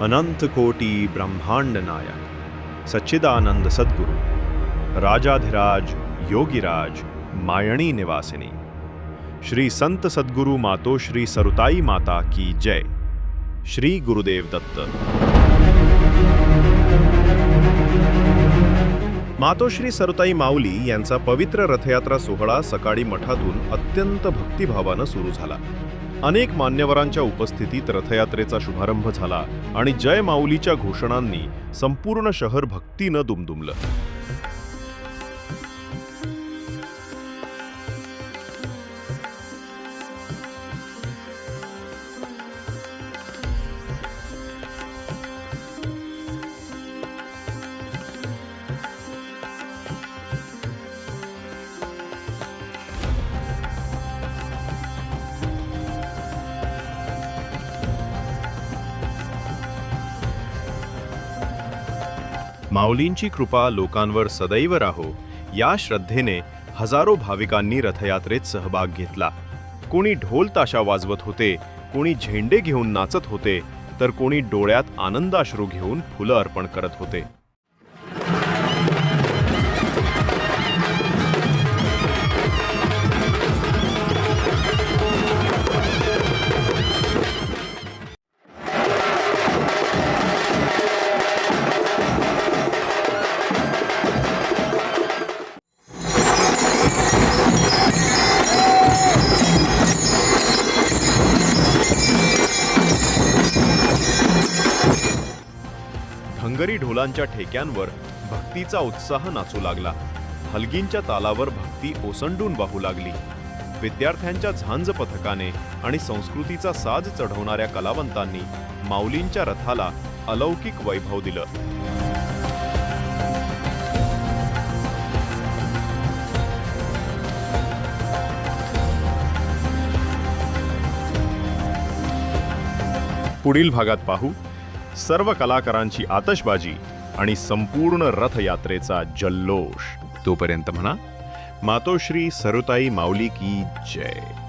अनंत कोटी ब्रह्मांड नायक सच्चिदानंद सद्गुरु राजाधिराज योगीराज मायणी निवासिनी श्री संत सद्गुरु मातो श्री सरुताई माता की जय श्री गुरुदेव दत्त मातोश्री सरुताई माऊली यांचा पवित्र रथयात्रा सोहळा सकाळी मठातून अत्यंत भक्तिभावानं सुरू झाला अनेक मान्यवरांच्या उपस्थितीत रथयात्रेचा शुभारंभ झाला आणि जय माऊलीच्या घोषणांनी संपूर्ण शहर भक्तीनं दुमदुमलं. माऊलींची कृपा लोकांवर सदैव राहो. या श्रद्धेने हजारो भाविकांनी रथयात्रेत सहभाग घेतला. कोणी ढोल ताशा वाजवत होते कोणी झेंडे घेऊन नाचत होते तर कोणी डोळ्यात आनंदाश्रू घेऊन फुलं अर्पण करत होते. भंगरी ढोलांच्या ठेक्यांवर भक्तीचा उत्साह नाचू लागला. हलगींच्या तालावर भक्ती ओसंडून वाहू लागली. विद्यार्थ्यांच्या झांज पथकाने आणि संस्कृतीचा साज चढवणाऱ्या कलावंतांनी माऊलींच्या रथाला अलौकिक वैभव दिलं. पुढील भागात पाहू. सर्व कलाकारांची आतषबाजी आणि संपूर्ण रथयात्रेचा जल्लोष. तोपर्यंत म्हणा मातोश्री सरुताई माऊली की जय.